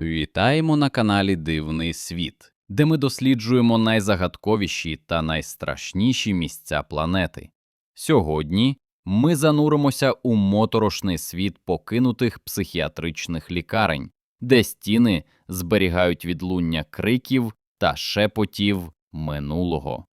Вітаємо на каналі Дивний світ, де ми досліджуємо найзагадковіші та найстрашніші місця планети. Сьогодні ми зануримося у моторошний світ покинутих психіатричних лікарень, де стіни зберігають відлуння криків та шепотів минулого.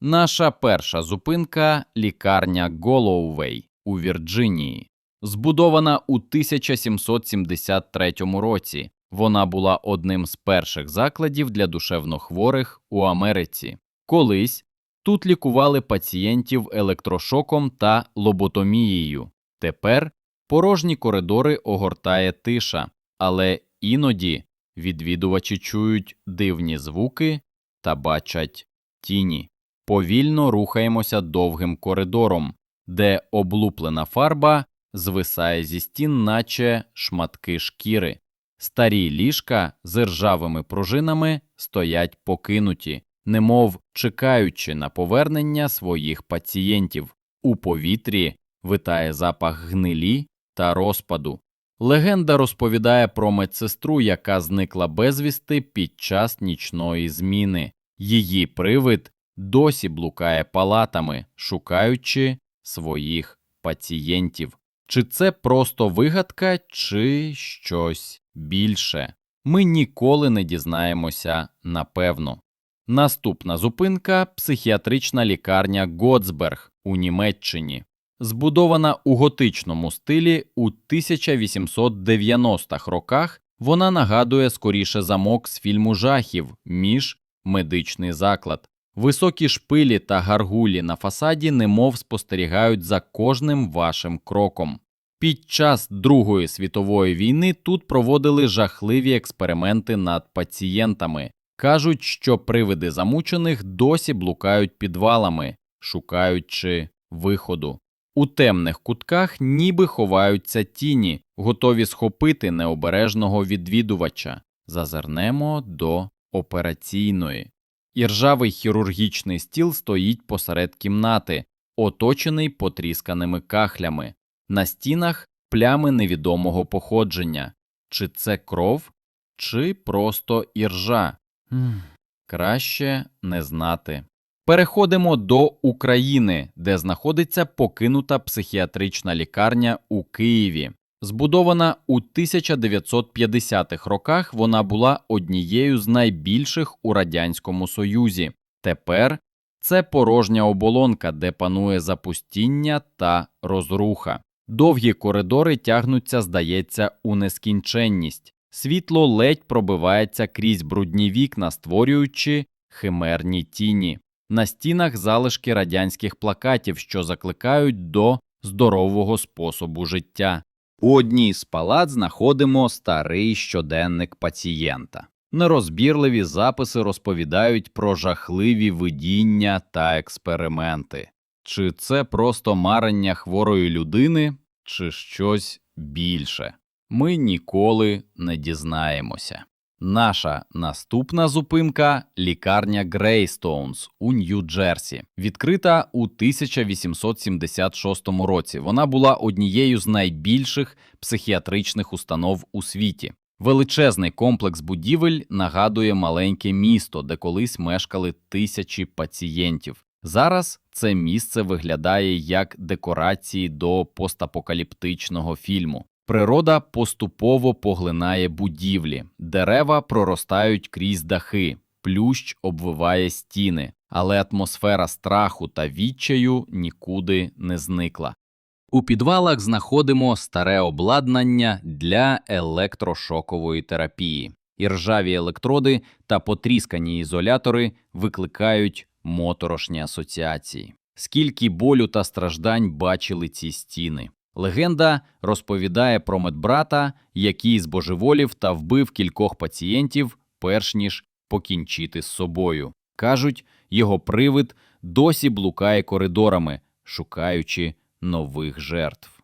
Наша перша зупинка лікарня Голоувей у Вірджинії. Збудована у 1773 році, вона була одним з перших закладів для душевнохворих у Америці. Колись тут лікували пацієнтів електрошоком та лоботомією. Тепер порожні коридори огортає тиша, але іноді відвідувачі чують дивні звуки та бачать тіні. Повільно рухаємося довгим коридором, де облуплена фарба звисає зі стін, наче шматки шкіри. Старі ліжка з ржавими пружинами стоять покинуті, немов чекаючи на повернення своїх пацієнтів. У повітрі витає запах гнилі та розпаду. Легенда розповідає про медсестру, яка зникла безвісти під час нічної зміни. Її привид досі блукає палатами, шукаючи своїх пацієнтів. Чи це просто вигадка, чи щось більше? Ми ніколи не дізнаємося напевно. Наступна зупинка психіатрична лікарня Готсберг у Німеччині. Збудована у готичному стилі у 1890-х роках, вона нагадує скоріше замок з фільму жахів між медичний заклад. Високі шпилі та гаргулі на фасаді немов спостерігають за кожним вашим кроком. Під час Другої світової війни тут проводили жахливі експерименти над пацієнтами. Кажуть, що привиди замучених досі блукають підвалами, шукаючи виходу. У темних кутках ніби ховаються тіні, готові схопити необережного відвідувача. Зазирнемо до операційної. Іржавий хірургічний стіл стоїть посеред кімнати, оточений потрісканими кахлями. На стінах плями невідомого походження. Чи це кров, чи просто іржа? Краще не знати. Переходимо до України, де знаходиться покинута психіатрична лікарня у Києві. Збудована у 1950-х роках, вона була однією з найбільших у Радянському Союзі. Тепер це порожня оболонка, де панує запустіння та розруха. Довгі коридори тягнуться, здається, у нескінченність. Світло ледь пробивається крізь брудні вікна, створюючи химерні тіні. На стінах залишки радянських плакатів, що закликають до здорового способу життя. У одній з палат знаходимо старий щоденник пацієнта. Нерозбірливі записи розповідають про жахливі видіння та експерименти. Чи це просто марення хворої людини, чи щось більше? Ми ніколи не дізнаємося. Наша наступна зупинка лікарня Грейстоунс у Нью-Джерсі, відкрита у 1876 році. Вона була однією з найбільших психіатричних установ у світі. Величезний комплекс будівель нагадує маленьке місто, де колись мешкали тисячі пацієнтів. Зараз це місце виглядає як декорації до постапокаліптичного фільму. Природа поступово поглинає будівлі, дерева проростають крізь дахи, плющ обвиває стіни, але атмосфера страху та відчаю нікуди не зникла. У підвалах знаходимо старе обладнання для електрошокової терапії. Іржаві електроди та потріскані ізолятори викликають моторошні асоціації. Скільки болю та страждань бачили ці стіни. Легенда розповідає про медбрата, який збожеволів та вбив кількох пацієнтів, перш ніж покінчити з собою. Кажуть, його привид досі блукає коридорами, шукаючи нових жертв.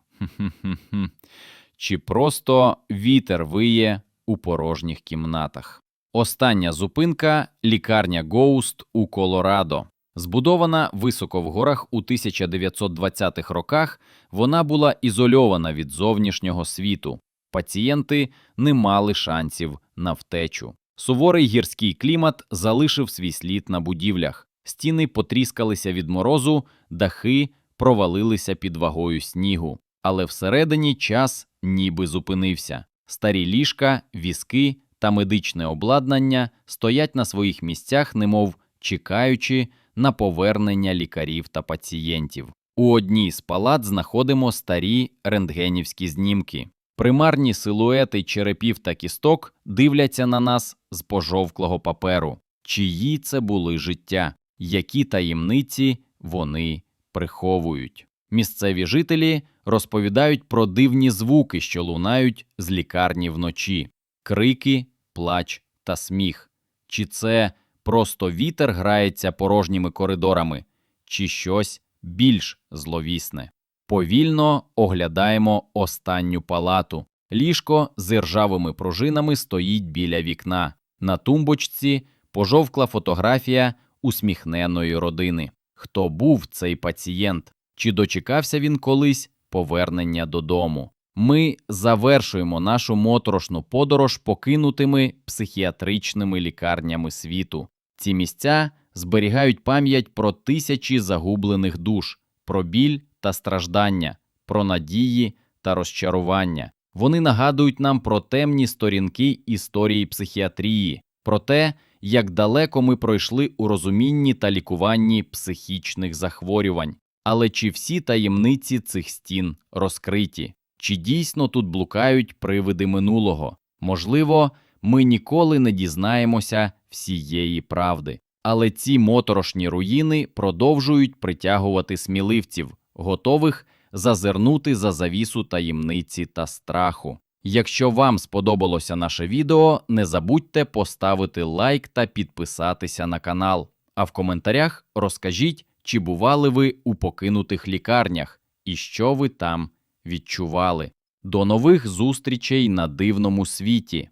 Чи просто вітер виє у порожніх кімнатах. Остання зупинка лікарня Гоуст у Колорадо. Збудована високо в горах у 1920-х роках, вона була ізольована від зовнішнього світу. Пацієнти не мали шансів на втечу. Суворий гірський клімат залишив свій слід на будівлях. Стіни потріскалися від морозу, дахи провалилися під вагою снігу. Але всередині час ніби зупинився. Старі ліжка, візки та медичне обладнання стоять на своїх місцях, немов чекаючи на повернення лікарів та пацієнтів. У одній з палат знаходимо старі рентгенівські знімки. Примарні силуети черепів та кісток дивляться на нас з пожовклого паперу. Чиї це були життя, які таємниці вони приховують. Місцеві жителі розповідають про дивні звуки, що лунають з лікарні вночі: крики, плач та сміх. Чи це просто вітер грається порожніми коридорами, чи щось більш зловісне? Повільно оглядаємо останню палату. Ліжко з іржавими пружинами стоїть біля вікна. На тумбочці пожовкла фотографія усміхненої родини. Хто був цей пацієнт? Чи дочекався він колись повернення додому? Ми завершуємо нашу моторошну подорож покинутими психіатричними лікарнями світу. Ці місця зберігають пам'ять про тисячі загублених душ, про біль та страждання, про надії та розчарування. Вони нагадують нам про темні сторінки історії психіатрії, про те, як далеко ми пройшли у розумінні та лікуванні психічних захворювань. Але чи всі таємниці цих стін розкриті? Чи дійсно тут блукають привиди минулого? Можливо, ми ніколи не дізнаємося всієї правди. Але ці моторошні руїни продовжують притягувати сміливців, готових зазирнути за завісу таємниці та страху. Якщо вам сподобалося наше відео, не забудьте поставити лайк та підписатися на канал. А в коментарях розкажіть, чи бували ви у покинутих лікарнях і що ви там відчували. До нових зустрічей на дивному світі!